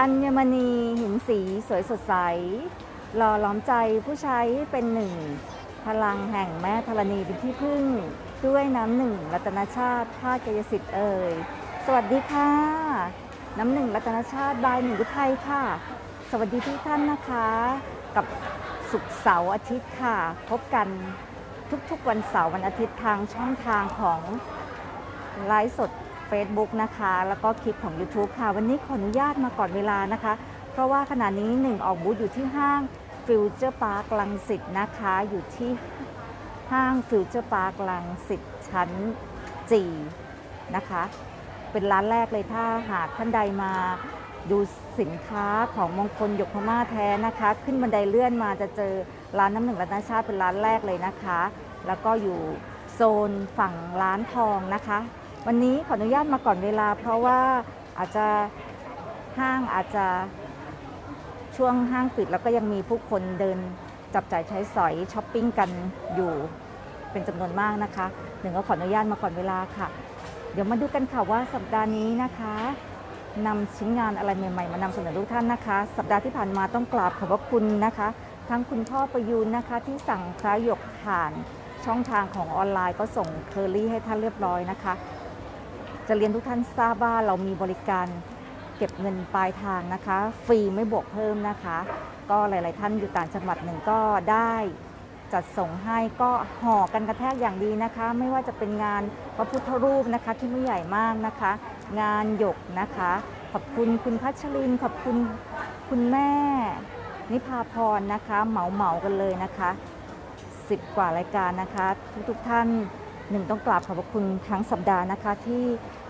อัญมณีหินสีสวยสดใส หล่อหลอมใจผู้ใช้เป็นหนึ่ง พลังแห่งแม่ธรณีเป็นที่พึ่ง ด้วยน้ำหนึ่งรัตนชาติภาคกายสิทธิ์เอ่ย สวัสดีค่ะ น้ำหนึ่งรัตนชาติบายหนึ่งกุไทยค่ะ สวัสดีทุกท่านนะคะ กับสุขเสาร์อาทิตย์ค่ะ พบกันทุกๆวันเสาร์วันอาทิตย์ทางช่องทางของไลฟ์สด Facebook นะคะ แล้วก็คลิปของ YouTube ค่ะ วันนี้ขออนุญาตมาก่อนเวลานะคะ เพราะว่าขณะนี้หนึ่งออกบูธอยู่ที่ห้างฟิวเจอร์พาร์คลังสิตนะคะ อยู่ที่ห้างฟิวเจอร์พาร์คลังสิตชั้นจีนะคะ เป็นร้านแรกเลยถ้าหากท่านใดมาดูสินค้าของมงคลหยกพม่าแท้นะคะ ขึ้นบันไดเลื่อนมาจะเจอร้านน้ำหนึ่งรัตนชาติเป็นร้านแรกเลยนะคะ แล้วก็อยู่โซนฝั่งร้านทองนะคะ วันนี้ขออนุญาตมาก่อนเวลา เพราะว่าอาจจะห้างอาจจะช่วงห้างปิดแล้วก็ยังมีผู้คนเดินจับจ่ายใช้สอยช้อปปิ้งกันอยู่เป็นจำนวนมากนะคะหนึ่งก็ขออนุญาตมาก่อนเวลาค่ะ เดี๋ยวมาดูกันค่ะว่าสัปดาห์นี้นะคะนำชิ้นงานอะไรใหม่ๆ มานำเสนอทุกท่านนะคะ สัปดาห์ที่ผ่านมาต้องกราบขอบพระคุณนะคะ ทั้งคุณพ่อประยูนนะคะที่สั่งพระหยกผ่านช่องทางของออนไลน์ก็ส่งเคอรี่ให้ท่านเรียบร้อยนะคะ จะเรียนทุกท่านทราบว่าเรามีบริการเก็บเงินปลายทางนะคะ ฟรีไม่บวกเพิ่มนะคะ ก็หลาย ๆ ท่านอยู่ต่างจังหวัดหนึ่งก็ได้จัดส่งให้ก็ห่อกันกระแทกอย่างดีนะคะ ไม่ว่าจะเป็นงานพระพุทธรูปนะคะที่ไม่ใหญ่มากนะคะ งานหยกนะคะ ขอบคุณคุณพัชรินขอบคุณคุณแม่ นิพาพรนะคะ เหมาเหมากันเลยนะคะสิบกว่ารายการนะคะ ทุกๆท่าน หนึ่งต้องกราบขอบพระคุณทั้งสัปดาห์นะคะที่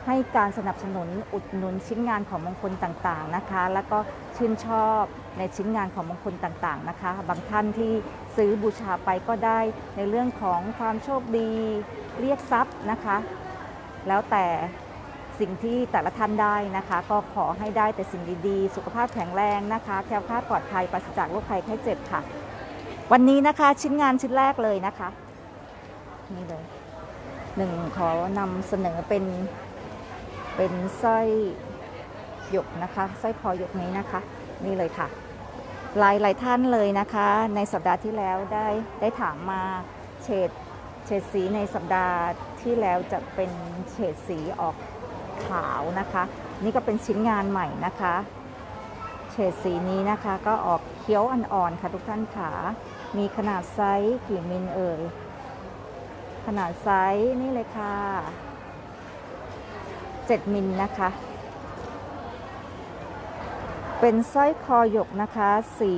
ให้การสนับสนุนอุดหนุนชิ้นงานของมงคลต่างๆนะคะ แล้วก็ชื่นชอบในชิ้นงานของมงคลต่างๆนะคะ บางท่านที่ซื้อบูชาไปก็ได้ในเรื่องของความโชคดีเรียกทรัพย์นะคะ แล้วแต่สิ่งที่แต่ละท่านได้นะคะ ก็ขอให้ได้แต่สิ่งดีๆ สุขภาพแข็งแรงนะคะแคล้วคลาดปลอดภัยปราศจากโรคภัยไข้เจ็บค่ะ วันนี้นะคะชิ้นงานชิ้นแรกเลยนะคะนี่เลย หนึ่งขอนำเสนอเป็นเป็นสร้อยหยกนะคะสร้อยคอหยกนี้นะคะ นี่เลยค่ะหลายหลายท่านเลยนะคะ ในสัปดาห์ที่แล้วได้ได้ถามมาเฉดเฉดสีในสัปดาห์ที่แล้วจะเป็นเฉดสีออกขาวนะคะ นี่ก็เป็นชิ้นงานใหม่นะคะ เฉดสีนี้นะคะก็ออกเขียวอ่อนๆค่ะทุกท่านค่ะมีขนาดไซส์กี่มิลเอ่ย ขนาดไซส์นี่เลยค่ะ 7 มิลนะคะ เป็นสร้อยคอหยกนะคะ สี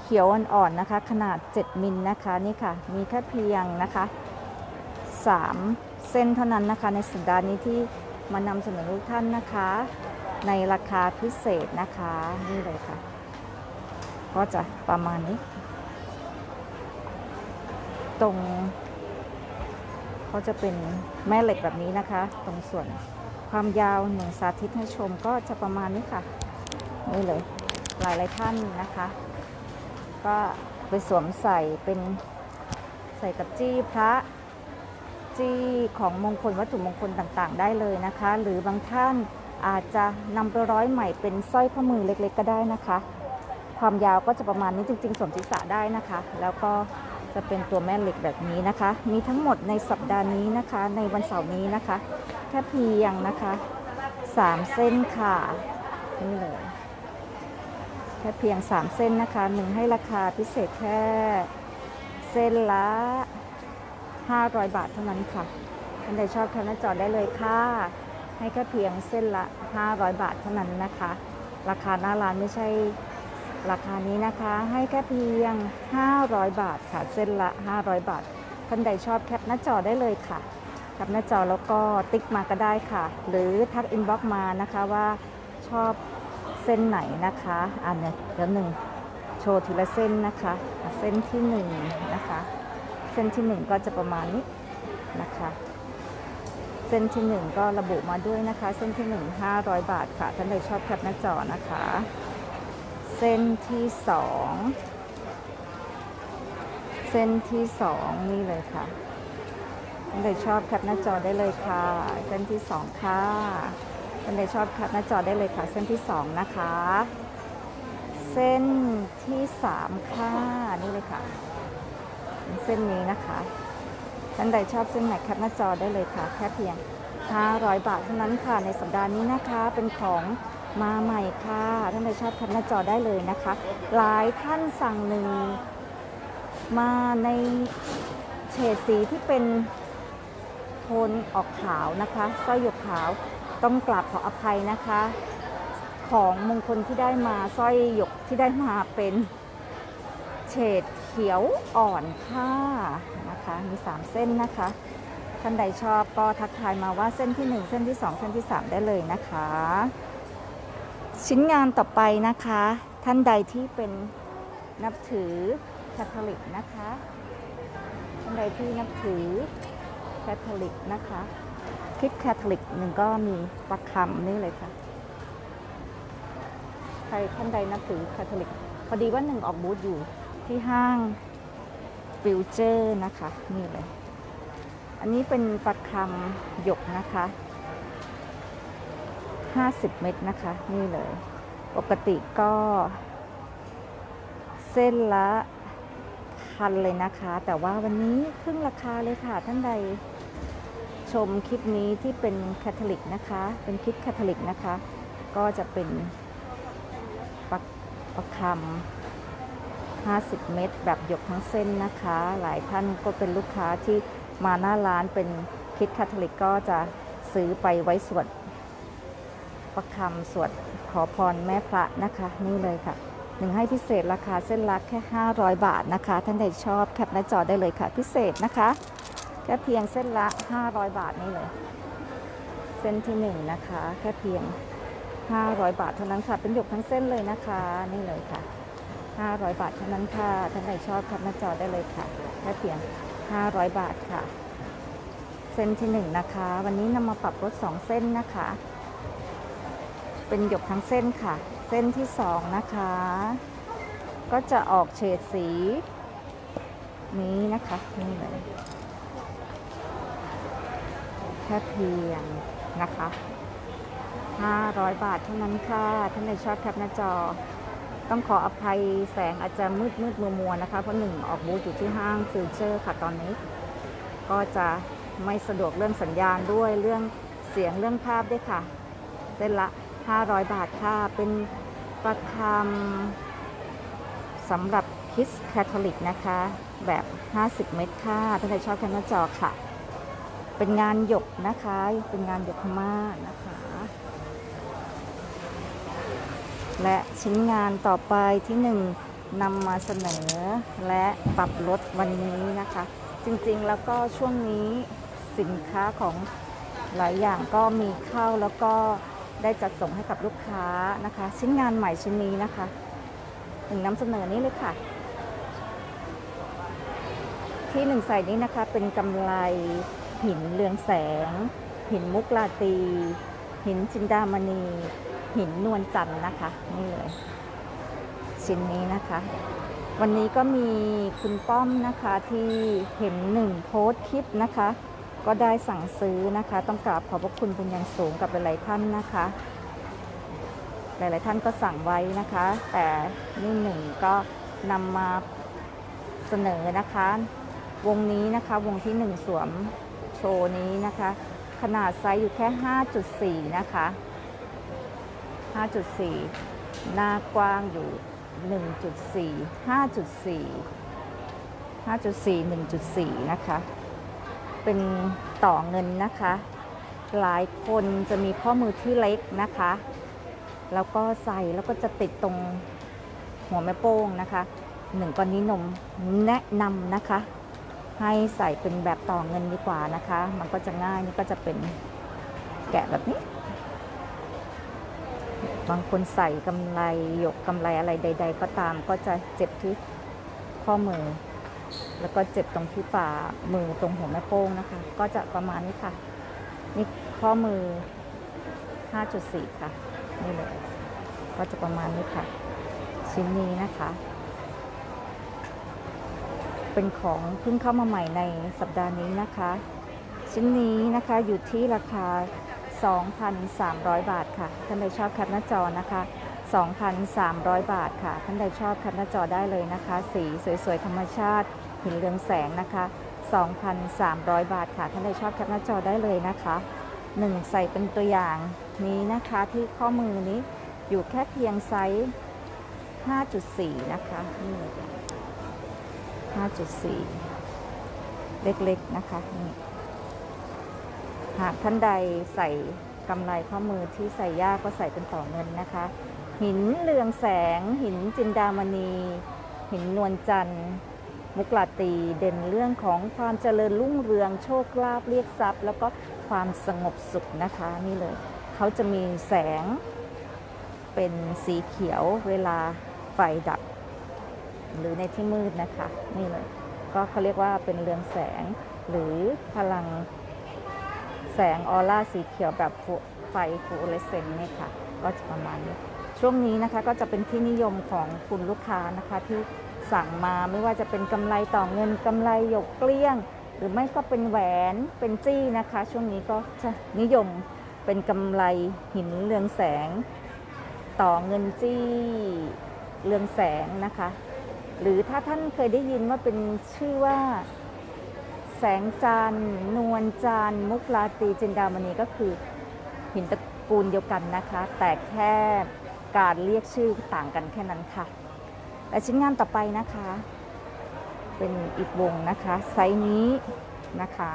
เขียวอ่อนๆนะคะ ขนาด 7 มิลนะคะ นี่ค่ะ มีแค่เพียงนะคะ 3 เส้นเท่านั้นนะคะ ในสัปดาห์นี้ที่มานำเสนอทุกท่านนะคะ ในราคาพิเศษนะคะ นี่เลยค่ะ ก็จะประมาณนี้ ตรง ก็จะเป็นแม่เหล็กแบบนี้นะคะ ตรงส่วนความยาวหนึ่งสาธิตให้ชมก็จะประมาณนี้ค่ะนี่เลยหลายหลายๆท่านนะคะ ก็ไปสวมใส่เป็นใส่กับจี้พระจี้ของมงคลวัตถุมงคลต่างๆ ได้เลยนะคะ หรือบางท่านอาจจะนำไปร้อยใหม่เป็นสร้อยข้อมือเล็กๆ ก็ได้นะคะ ความยาวก็จะประมาณนี้จริง ๆสวมศีรษะได้นะคะ แล้วก็ จะเป็นตัวแม่เหล็กแบบนี้นะคะ มีทั้งหมดในสัปดาห์นี้นะคะ ในวันเสาร์นี้นะคะ แค่เพียงนะคะสามเส้นค่ะ นี่เลย แค่เพียง3เส้นนะคะหนึ่งให้ราคาพิเศษแค่เส้นละ500บาทเท่านั้นค่ะท่านใดชอบแคปหน้าจอได้เลยค่ะ ให้แค่เพียงเส้นละ500บาทเท่านั้นนะคะ ราคาหน้าร้านไม่ใช่ ราคานี้นะคะให้แค่เพียง 500 บาทค่ะ เส้นละ 500 บาท ท่านใดชอบแคปหน้าจอได้เลยค่ะ แคปหน้าจอแล้วก็ติ๊กมาก็ได้ค่ะ หรือทักอินบ็อกมานะคะว่าชอบเส้นไหนนะคะอันเนี้ยเดี๋ยวหนึ่งโชว์ทีละเส้นนะคะอะเส้นที่หนึ่งนะคะ เส้นที่หนึ่งก็จะประมาณนี้นะคะ เส้นที่หนึ่งก็ระบุมาด้วยนะคะ เส้นที่หนึ่งห้าร้อยบาทค่ะ ท่านใดชอบแคปหน้าจอนะคะ เส้นที่สองเส้นที่สองนี่เลยค่ะท่านใดชอบแคปหน้าจอได้เลยค่ะ เส้นที่สองค่ะท่านใดชอบแคปหน้าจอได้เลยค่ะ เส้นที่2นะคะ เส้นที่3ค่ะนี่เลยค่ะเป็นเส้นนี้นะคะท่านใดชอบเส้นไหนแคปหน้าจอได้เลยค่ะ แค่เพียง 500 บาทเท่านั้นค่ะในสัปดาห์นี้นะคะเป็นของ มาใหม่ค่ะท่านใดชอบแคปหน้าจอได้เลยนะคะ หลายท่านสั่งหนึ่งมาในเฉดสีที่เป็นโทนออกขาวนะคะสร้อยหยกขาวต้องกราบขออภัยนะคะ ของมงคลที่ได้มาสร้อยหยกที่ได้มาเป็นเฉดเขียวอ่อนค่ะนะคะมี 3 เส้นนะคะท่านใดชอบก็ทักทายมาว่าเส้นที่ 1 เส้นที่ 2 เส้นที่ 3 ได้เลยนะคะ ชิ้นงานต่อไปนะคะ ท่านใดที่เป็นนับถือคาทอลิกนะคะ ท่านใดที่นับถือคาทอลิกนะคะคิดคาทอลิกหนึ่งก็มีประคำนี่เลยค่ะ ใครท่านใดนับถือคาทอลิก พอดีว่าหนึ่งออกบูธอยู่ที่ห้างฟิวเจอร์นะคะ นี่เลย อันนี้เป็นประคำหยกนะคะ 50 เม็ดนะคะ นี่เลย ปกติก็ เส้นละพันเลยนะคะ แต่ว่าวันนี้ครึ่งราคาเลยค่ะ ท่านใดชมคลิปนี้ที่เป็นคาทอลิกนะคะ เป็นคลิปคาทอลิกนะคะ ก็จะเป็นปักประคำ50 เม็ดแบบหยกทั้งเส้นนะคะ หลายท่านก็เป็นลูกค้าที่มาหน้าร้านเป็นคิดคาทอลิกก็จะซื้อไปไว้สวด ประคำสวดขอพรแม่พระนะคะ นี่เลยค่ะหนึ่งให้พิเศษราคาเส้นละแค่ 500 บาทนะคะ ท่านใดชอบแคปหน้าจอได้เลยค่ะ พิเศษนะคะ แค่เพียงเส้นละ 500 บาทนี่เลย เส้นที่ 1 นะคะ แค่เพียง 500 บาทเท่านั้นค่ะ เป็นหยกทั้งเส้นเลยนะคะ นี่เลยค่ะ 500 บาทเท่านั้นค่ะ ท่านใดชอบแคปหน้าจอได้เลยค่ะ แค่เพียง 500 บาทค่ะ เส้นที่ 1 นะคะ วันนี้นำมาปรับลด2เส้นนะคะ เป็นหยกทั้งเส้นค่ะ เส้นที่สองนะคะ ก็จะออกเฉดสี นี้นะคะนี่เลยแค่เพียงนะคะ 500 บาทเท่านั้นค่ะท่านใดชอบแคปหน้าจอ ต้องขออภัยแสงอาจจะมืดมืดมัวมัวนะคะ เพราะหนึ่งออกบูธอยู่ที่ห้างฟิวเจอร์ค่ะตอนนี้ ก็จะไม่สะดวกเรื่องสัญญาณด้วยเรื่องเสียงเรื่องภาพด้วยค่ะ เส้นละ 500 บาทค่ะ เป็นประคำสำหรับคิสแคทอลิกนะคะ แบบ 50 เม็ดค่ะท่านใดชอบแคมหน้าจอค่ะ เป็นงานหยกนะคะ เป็นงานหยกพม่านะคะ และชิ้นงานต่อไปที่หนึ่งนำมาเสนอและปรับลดวันนี้นะคะ จริงๆแล้วก็ช่วงนี้สินค้าของหลายอย่างก็มีเข้าแล้วก็ ได้จัดส่งให้กับลูกค้านะคะ ชิ้นงานใหม่ชิ้นนี้นะคะหนึ่งนำเสนอนี้เลยค่ะ ที่หนึ่งใส่นี้นะคะเป็นกำไรหินเรืองแสง หินมุกลาตี หินจินดามณี หินนวลจันทร์นะคะนี่เลยชิ้นนี้นะคะ วันนี้ก็มีคุณป้อมนะคะที่เห็นหนึ่งโพสต์คลิปนะคะ ก็ได้สั่งซื้อนะคะ ต้องกราบขอบพระคุณเป็นอย่างสูงกับหลายๆท่านนะคะ หลายๆท่านก็สั่งไว้นะคะ แต่นี่หนึ่งก็นำมาเสนอนะคะ วงนี้นะคะวงที่หนึ่งสวมโชว์นี้นะคะ ขนาดไซส์อยู่แค่ 5.4 นะคะ 5.4 หน้ากว้างอยู่ 1.4 5.4 5.4 1.4 นะคะ เป็นต่อเงินนะคะ หลายคนจะมีข้อมือที่เล็กนะคะ แล้วก็ใส่แล้วก็จะติดตรงหัวแม่โป้งนะคะหนึ่งกอนนี้นมแนะนำนะคะ ให้ใส่เป็นแบบต่อเงินดีกว่านะคะ มันก็จะง่ายนี่ก็จะเป็นแกะแบบนี้ บางคนใส่กำไรหยกกำไรอะไรใด ๆ ก็ตามก็จะเจ็บที่ข้อมือ แล้วก็เจ็บตรงที่ฝ่ามือตรงหัวแม่โป้งนะคะ ก็จะประมาณนี้ค่ะ นี่ข้อมือ 5.4 ค่ะ นี่เลย ก็จะประมาณนี้ค่ะ ชิ้นนี้นะคะ เป็นของเพิ่งเข้ามาใหม่ในสัปดาห์นี้นะคะ ชิ้นนี้นะคะอยู่ที่ราคา 2,300 บาทค่ะ ท่านใดชอบแคปหน้าจอนะคะ 2,300 บาทค่ะ ท่านใดชอบแคปหน้าจอได้เลยนะคะ สีสวยๆ ธรรมชาติ หินเรืองแสงนะคะ 2,300 บาทค่ะ ท่านใดชอบแคปหน้าจอได้เลยนะคะหนึ่งใส่เป็นตัวอย่างนี้นะคะที่ข้อมือนี้อยู่แค่เพียงไซส์ 5.4 นะคะนี่5.4 เล็กๆนะคะนี่หากท่านใดใส่กำไรข้อมือที่ใส่ยากก็ใส่เป็นต่อเงินนะคะ หินเรืองแสง หินจินดามณี หินนวลจันทร์ มุกลาตีเด่นเรื่องของความเจริญรุ่งเรืองโชคลาภเรียกทรัพย์ แล้วก็ความสงบสุขนะคะนี่เลย เขาจะมีแสง เป็นสีเขียวเวลาไฟดับ หรือในที่มืดนะคะ นี่เลย ก็เขาเรียกว่าเป็นเรืองแสงหรือพลังแสงออร่าสีเขียวแบบไฟฟลูออเรสเซนต์นี่ค่ะ ก็จะประมาณนี้ ช่วงนี้นะคะก็จะเป็นที่นิยมของคุณลูกค้านะคะ ที่สั่งมาไม่ว่าจะเป็นกำไรต่อเงินกำไรหยกเกลี้ยง หรือไม่ก็เป็นแหวนเป็นจี้นะคะ ช่วงนี้ก็จะนิยมเป็นกำไรหินเรืองแสง ต่อเงินจี้เรืองแสงนะคะ หรือถ้าท่านเคยได้ยินว่าเป็นชื่อว่าแสงจันนวลจันมุกลาตีจินดามณีก็คือหินตระกูลเดียวกันนะคะ แต่แค่ การเรียกชื่อต่างกันแค่นั้นค่ะ และชิ้นงานต่อไปนะคะ เป็นอีกวงนะคะ ไซส์นี้นะคะ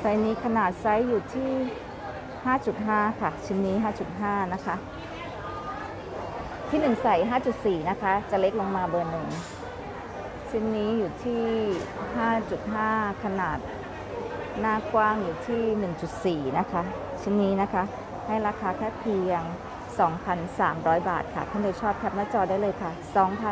ไซส์นี้ขนาดไซส์อยู่ที่ 5.5 ค่ะ ชิ้นนี้ 5.5 นะคะ ที่หนึ่งใส่ 5.4 นะคะ จะเล็กลงมาเบอร์หนึ่งชิ้นนี้อยู่ที่ 5.5 ขนาด หน้ากว้างอยู่ที่ 1.4 นะคะ ชิ้นนี้นะคะ ให้ราคาแค่เพียง 2,300 บาทค่ะท่านใดชอบแคปหน้าจอได้เลยค่ะ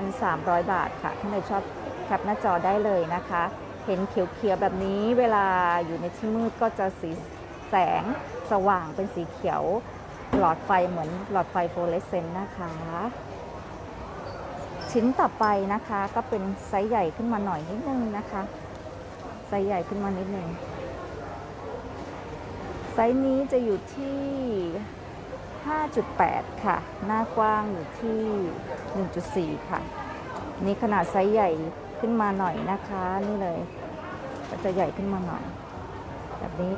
2,300 บาทค่ะท่านใดชอบแคปหน้าจอได้เลยนะคะ เห็นเขียวๆแบบนี้เวลาอยู่ในที่มืดก็จะสีแสงสว่างเป็นสีเขียวหลอดไฟเหมือนหลอดไฟฟลูอเรสเซนต์นะคะ ชิ้นต่อไปนะคะก็เป็นไซส์ใหญ่ขึ้นมาหน่อยนิดนึงนะคะ ไซส์ใหญ่ขึ้นมานิดนึง ไซส์นี้จะอยู่ที่ 5.8 ค่ะ หน้ากว้างอยู่ที่ 1.4 ค่ะ นี่ขนาดไซส์ใหญ่ขึ้นมาหน่อยนะคะ นี่เลย ก็จะใหญ่ขึ้นมาหน่อย แบบนี้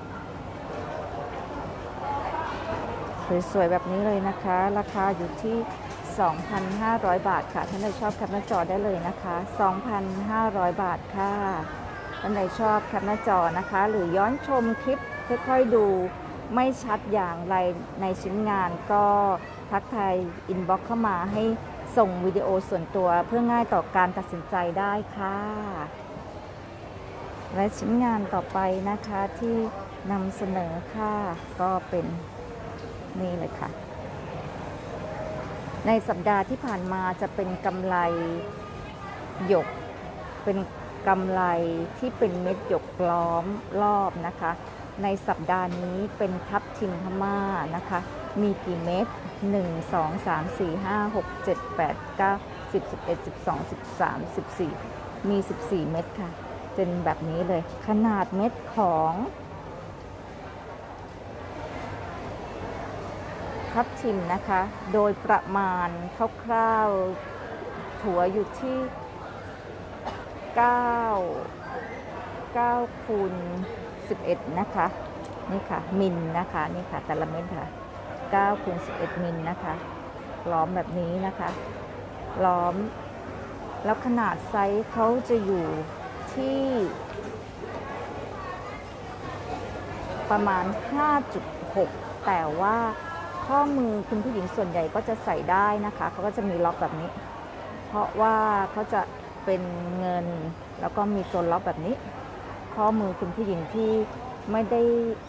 สวยๆ แบบนี้เลยนะคะ ราคาอยู่ที่ 2,500 บาทค่ะ ท่านใดชอบแคปหน้าจอได้เลยนะคะ 2,500 บาทค่ะ ท่านใดชอบแคปหน้าจอนะคะ หรือย้อนชมคลิป ค่อยๆดูไม่ชัดอย่างไรในชิ้นงานก็ทักทายอินบ็อกเข้ามาให้ส่งวิดีโอส่วนตัวเพื่อง่ายต่อการตัดสินใจได้ค่ะ และชิ้นงานต่อไปนะคะที่นำเสนอค่ะ ก็เป็นนี่เลยค่ะ ในสัปดาห์ที่ผ่านมาจะเป็นกำไรหยก เป็นกำไรที่เป็นเม็ดหยกล้อมรอบนะคะ ในสัปดาห์นี้เป็นทับทิมพม่านะคะ มีกี่เม็ด1 2 3 4 5 6 7 8 9 10 11 12 13 14 มี 14 เม็ดค่ะ เป็นแบบนี้เลย ขนาดเม็ดของทับทิมนะคะ โดยประมาณคร่าวๆถั่วอยู่ที่ 9 9คูณ 11 นะคะ นี่ค่ะ มิลนะคะ นี่ค่ะ แต่ละเม็ดค่ะ9คูณ11 มิลนะคะ ล้อมแบบนี้นะคะ ล้อม แล้วขนาดไซส์เขาจะอยู่ที่ ประมาณ 5.6 แต่ว่าข้อมือคุณผู้หญิงส่วนใหญ่ก็จะใส่ได้นะคะ เขาก็จะมีล็อกแบบนี้ เพราะว่าเขาจะเป็นเงินแล้วก็มีตัวล็อกแบบนี้ ข้อมือคุณผู้หญิงที่ไม่ได้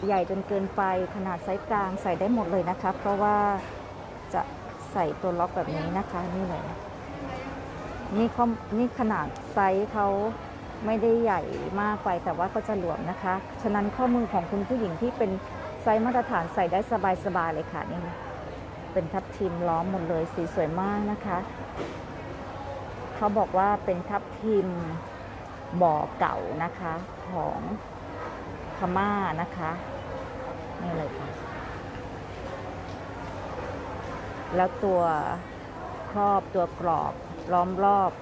ใหญ่จนเกินไปขนาดไซส์กลางใส่ได้หมดเลยนะคะ เพราะว่าจะใส่ตัวล็อกแบบนี้นะคะนี่เลยนี่ข้อนี่ขนาดไซส์เขาไม่ได้ใหญ่มากไปแต่ว่าก็จะหลวมนะคะ ฉะนั้นข้อมือของคุณผู้หญิงที่เป็นไซส์มาตรฐานใส่ได้สบายๆเลยค่ะนี่เป็นทับทิมล้อมหมดเลยสีสวยมากนะคะ เขาบอกว่าเป็นทับทิม บ่อเก่านะคะของพม่านะคะนี่เลยค่ะ แล้วตัวครอบตัวกรอบล้อมรอบ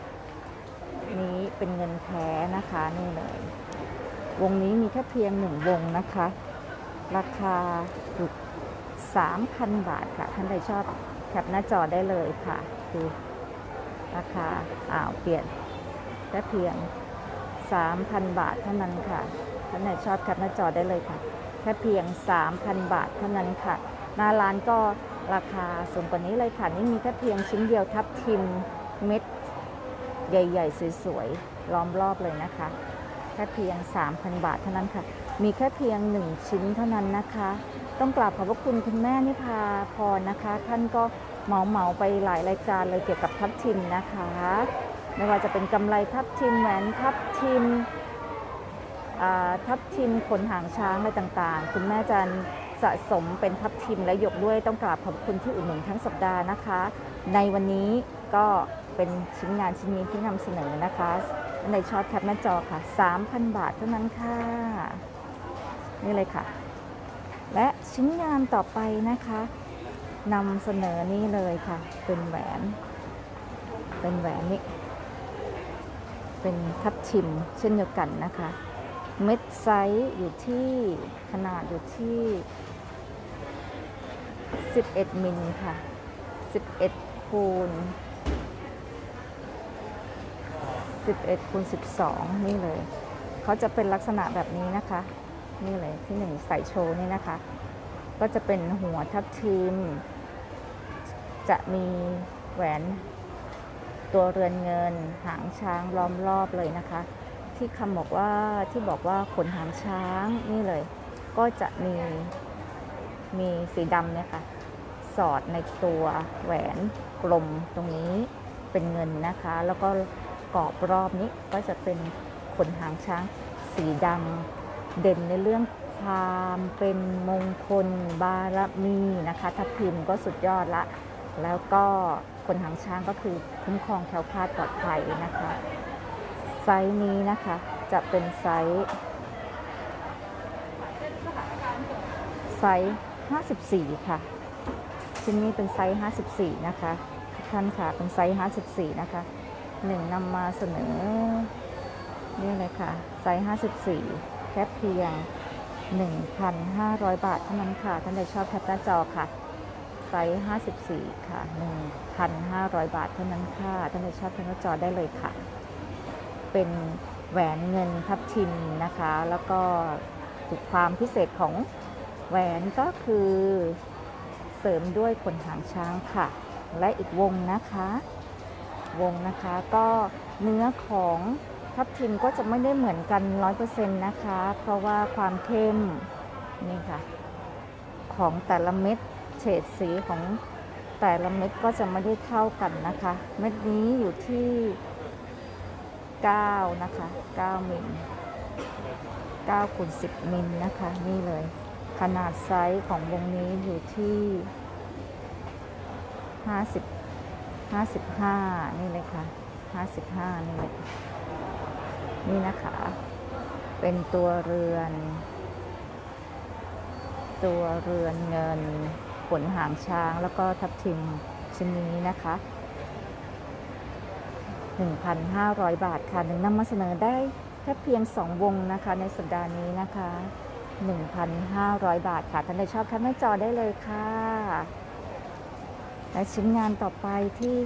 นี้เป็นเงินแท้นะคะนี่เลย วงนี้มีแค่เพียงหนึ่งวงนะคะ ราคาถูก3,000 บาทค่ะ ท่านใดชอบแคปหน้าจอได้เลยค่ะคือราคาอ้าวเปลี่ยนแค่เพียง 3,000 บาทเท่านั้นค่ะ ท่านไหนชอบแคปหน้าจอได้เลยค่ะ แค่เพียง 3,000 บาทเท่านั้นค่ะ หน้าร้านก็ราคาสูงกว่านี้เลยค่ะ นี่มีแค่เพียงชิ้นเดียวทับทิมเม็ดใหญ่ๆ สวยๆล้อมรอบเลยนะคะ แค่เพียง 3,000 บาทเท่านั้นค่ะ มีแค่เพียง 1 ชิ้นเท่านั้นนะคะ ต้องกราบขอบพระคุณคุณแม่นิพาพรนะคะ ท่านก็เหมาเหมาๆไปหลายรายการเลยเกี่ยวกับทับทิมนะคะ ไม่ว่าจะเป็นกำไรทับทิมแหวนทับทิมทับทิมขนหางช้างอะไรต่างๆ คุณแม่จันสะสมเป็นทับทิมและหยกด้วยต้องกราบขอบคุณที่อุดหนุนทั้งสัปดาห์นะคะ ในวันนี้ก็เป็นชิ้นงานชิ้นนี้ที่นำเสนอนะคะ ในช็อตแคปหน้าจอค่ะ 3,000 บาทเท่านั้นค่ะ นี่เลยค่ะ และชิ้นงานต่อไปนะคะนำเสนอนี่เลยค่ะ เป็นแหวน เป็นแหวนนี่ เป็นทับทิมเช่นเดียวกันนะคะ เม็ดไซส์อยู่ที่ขนาดอยู่ที่ 11 มิลค่ะ 11คูณ11คูณ12 นี่เลยเขาจะเป็นลักษณะแบบนี้นะคะ นี่เลยที่หนึ่งใส่โชว์นี่นะคะ ก็จะเป็นหัวทับทิม จะมีแหวน ตัวเรือนเงิน หางช้างล้อมรอบเลยนะคะ ที่คำบอกว่าที่บอกว่าขนหางช้างนี่เลย ก็จะมีมีสีดำเนี่ยค่ะ สอดในตัวแหวนกลมตรงนี้เป็นเงินนะคะ แล้วก็กรอบรอบนี้ก็จะเป็นขนหางช้างสีดำเด่นในเรื่องความเป็นมงคลบารมีนะคะทับทิมพ์ก็สุดยอดละ แล้วก็ ขนหางช้างก็คือคุ้มครองแคล้วคลาดปลอดภัยนะคะไซส์นี้นะคะจะเป็นไซส์ไซส์54 ค่ะ ชิ้นนี้เป็นไซส์ 54 นะคะทุกท่านค่ะ เป็นไซส์ 54 นะคะหนึ่งนำมาเสนอนี่เลยค่ะ ไซส์ 54 แค่เพียง 1,500 บาทเท่านั้นค่ะ ท่านใดชอบแคปหน้าจอค่ะ ไซส์ 54 ค่ะ 1,500 บาทเท่านั้นค่ะท่านใดชอบแคปหน้าจอได้เลยค่ะ เป็นแหวนเงินทับทิมนะคะ แล้วก็จุดความพิเศษของแหวนก็คือเสริมด้วยขนหางช้างค่ะ และอีกวงนะคะ วงนะคะก็เนื้อของทับทิมก็จะไม่ได้เหมือนกัน 100%นะคะ เพราะว่าความเข้มนี่ค่ะ ของแต่ละเม็ด เฉดสีของแต่ละเม็ดก็จะไม่ได้เท่ากันนะคะ เม็ดนี้อยู่ที่ 9 นะคะ 9 มิล9คูณ10 มิลนะคะ นี่เลย ขนาดไซส์ของวงนี้อยู่ที่ 50 55 นี่เลยค่ะ 55 นี่เลยนี่นะคะ เป็นตัวเรือน ตัวเรือนเงิน ขนหางช้างแล้วก็ทับทิมชิ้นนี้นะคะ 1,500 บาทค่ะหนึ่งนำมาเสนอได้แค่เพียง 2 วงนะคะ ในสัปดาห์นี้นะคะ 1,500 บาทค่ะท่านใดชอบแคปหน้าจอได้เลยค่ะ และชิ้นงานต่อไปที่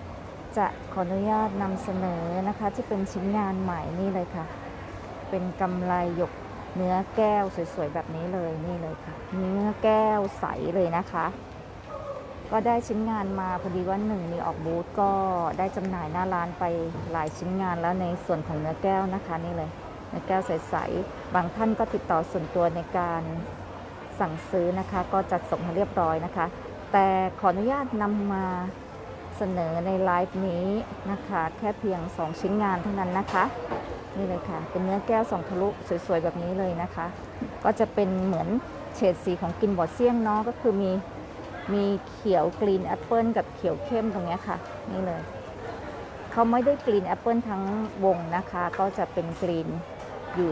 จะขออนุญาตนำเสนอนะคะ ที่เป็นชิ้นงานใหม่นี่เลยค่ะ เป็นกำไรหยก เนื้อแก้วสวยๆแบบนี้เลยนี่เลยค่ะ เนื้อแก้วใสเลยนะคะ ก็ได้ชิ้นงานมาพอดีว่าหนึ่งมีออกบูธก็ได้จำหน่ายหน้าร้านไปหลายชิ้นงานแล้วในส่วนของเนื้อแก้วนะคะนี่เลยเนื้อแก้วใสๆบางท่านก็ติดต่อส่วนตัวในการสั่งซื้อนะคะ ก็จัดส่งให้เรียบร้อยนะคะ แต่ขออนุญาตนำมาเสนอในไลฟ์นี้นะคะ แค่เพียง 2 ชิ้นงานเท่านั้นนะคะ นี่เลยค่ะ เป็นเนื้อแก้วสองทะลุสวยๆแบบนี้เลยนะคะ ก็จะเป็นเหมือนเฉดสีของกินบอดเซียงเนาะก็คือมีมีเขียวกรีนแอปเปิลกับเขียวเข้มตรงนี้ค่ะ นี่เลย เขาไม่ได้กรีนแอปเปิลทั้งวงนะคะ ก็จะเป็นกรีนอยู่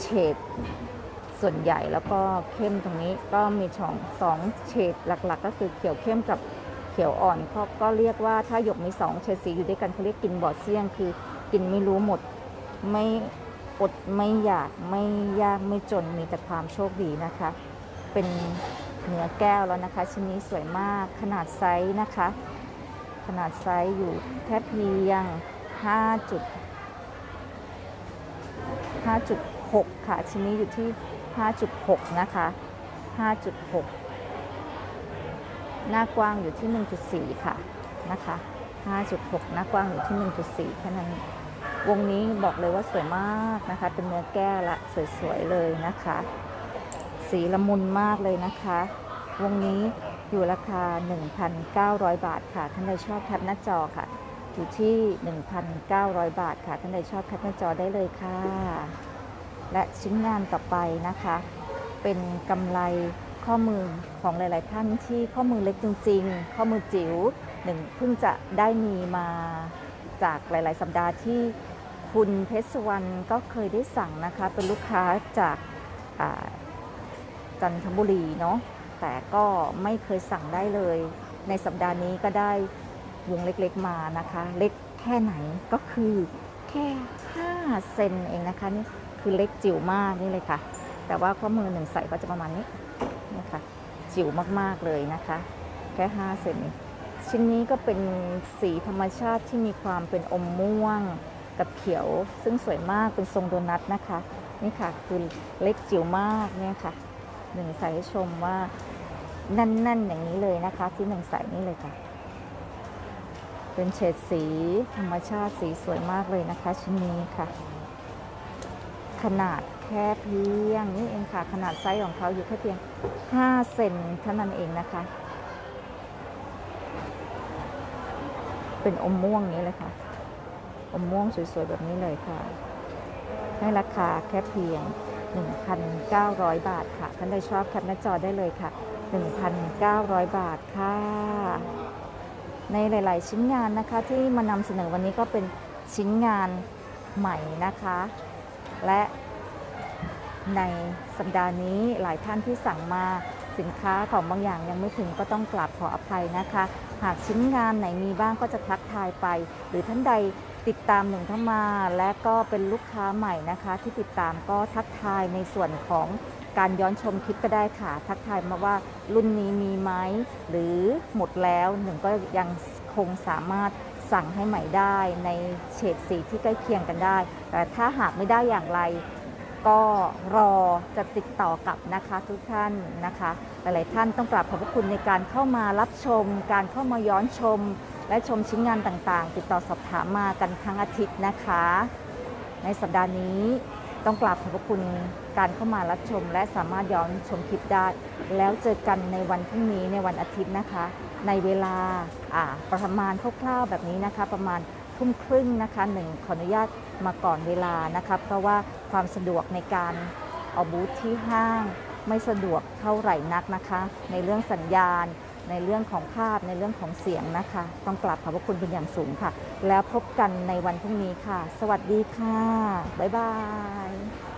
เฉดส่วนใหญ่แล้วก็เข้มตรงนี้ก็มีสองสองเฉดหลักๆ ก็คือเขียวเข้มกับเขียวอ่อนเขาก็เรียกว่าถ้าหยกมีสองเฉดสีอยู่ด้วยกันเขาเรียกกินบอดเซี่ยง คือกินไม่รู้หมด ไม่อดไม่อยากไม่ยากไม่จนมีแต่ความโชคดีนะคะ เป็นเนื้อแก้วแล้วนะคะ ชิ้นนี้สวยมากขนาดไซส์นะคะ ขนาดไซส์อยู่แค่เพียง 5 จุด 5.6 ค่ะ ชิ้นนี้อยู่ที่ 5.6 นะคะ 5.6 หน้ากว้างอยู่ที่ 1.4 ค่ะนะคะ 5.6 หน้ากว้างอยู่ที่ 1.4 แค่นั้น วงนี้บอกเลยว่าสวยมากนะคะ เป็นเนื้อแก้วละสวยๆเลยนะคะ สีละมุนมากเลยนะคะ วงนี้อยู่ราคา 1,900 บาทค่ะ ท่านใดชอบแคปหน้าจอค่ะ อยู่ที่ 1,900 บาทค่ะ ท่านใดชอบแคปหน้าจอได้เลยค่ะ และชิ้นงานต่อไปนะคะ เป็นกำไรข้อมือของหลาย ๆ ท่านที่ข้อมือเล็กจริง ๆ ข้อมือจิ๋วหนึ่งเพิ่งจะได้มีมาจากหลาย ๆ สัปดาห์ที่ คุณเพชรสุวรรณก็เคยได้สั่งนะคะ เป็นลูกค้าจากจันทบุรีเนาะแต่ก็ไม่เคยสั่งได้เลย ในสัปดาห์นี้ก็ได้วงเล็กๆมานะคะ เล็กแค่ไหนก็คือแค่ 5 เซนเองนะคะนี่คือเล็กจิ๋วมากนี่เลยค่ะ แต่ว่าข้อมือหนึ่งใส่ก็จะประมาณนี้นะคะจิ๋วมากๆเลยนะคะ แค่ 5 เซนชิ้นนี้ก็เป็นสีธรรมชาติที่มีความเป็นอมม่วง กับเขียว ซึ่งสวยมากเป็นทรงโดนัทนะคะ นี่ค่ะคือเล็กจิ๋วมากเนี่ยค่ะหนึ่งใส่ให้ชมว่าแน่นๆอย่างนี้เลยนะคะ ที่หนึ่งใส่นี่เลยค่ะ เป็นเฉดสีธรรมชาติสีสวยมากเลยนะคะ ชิ้นนี้ค่ะ ขนาดแค่เพียงนี่เองค่ะ ขนาดไซส์ของเขาอยู่แค่เพียง 5 เซนเท่านั้นเองนะคะ เป็นอมม่วงนี้เลยค่ะ อมม่วงสวยๆ แบบนี้เลยค่ะ ให้ราคาแค่เพียง 1,900 บาทค่ะ ท่านใดชอบแคปหน้าจอได้เลยค่ะ 1,900 บาทค่ะ ในหลาย ๆ ชิ้นงานนะคะที่มานำเสนอวันนี้ก็เป็นชิ้นงานใหม่นะคะ และในสัปดาห์นี้หลายท่านที่สั่งมาสินค้าของบางอย่างยังไม่ถึงก็ต้องกราบขออภัยนะคะ หากชิ้นงานไหนมีบ้างก็จะทักทายไป หรือท่านใด ติดตามหนึ่งเข้ามาและก็เป็นลูกค้าใหม่นะคะ ที่ติดตามก็ทักทายในส่วนของการย้อนชมคลิปก็ได้ค่ะ ทักทายมาว่ารุ่นนี้มีไหมหรือหมดแล้วหนึ่งก็ยังคงสามารถสั่งให้ใหม่ได้ในเฉดสีที่ใกล้เคียงกันได้ แต่ถ้าหากไม่ได้อย่างไรก็รอจะติดต่อกลับนะคะทุกท่านนะคะ หลายๆท่านต้องกราบขอบพระคุณในการเข้ามารับชม การเข้ามาย้อนชม และชมชิ้นงานต่างๆ ติดต่อสอบถามมากันทั้งอาทิตย์นะคะ ในสัปดาห์นี้ต้องกราบขอบพระคุณการเข้ามารับชม และสามารถย้อนชมคลิปได้ แล้วเจอกันในวันพรุ่งนี้ในวันอาทิตย์นะคะ ในเวลาอ่าประมาณคร่าวๆแบบนี้นะคะ ประมาณทุ่มครึ่งนะคะหนึ่งขออนุญาตมาก่อนเวลานะคะเพราะว่าความสะดวกในการเอาบูธที่ห้าง ไม่สะดวกเท่าไหร่นักนะคะ ในเรื่องสัญญาณ ในเรื่องของภาพในเรื่องของเสียงนะคะ ต้องกราบขอบพระคุณเป็นอย่างสูงค่ะ แล้วพบกันในวันพรุ่งนี้ค่ะ สวัสดีค่ะ บ๊ายบาย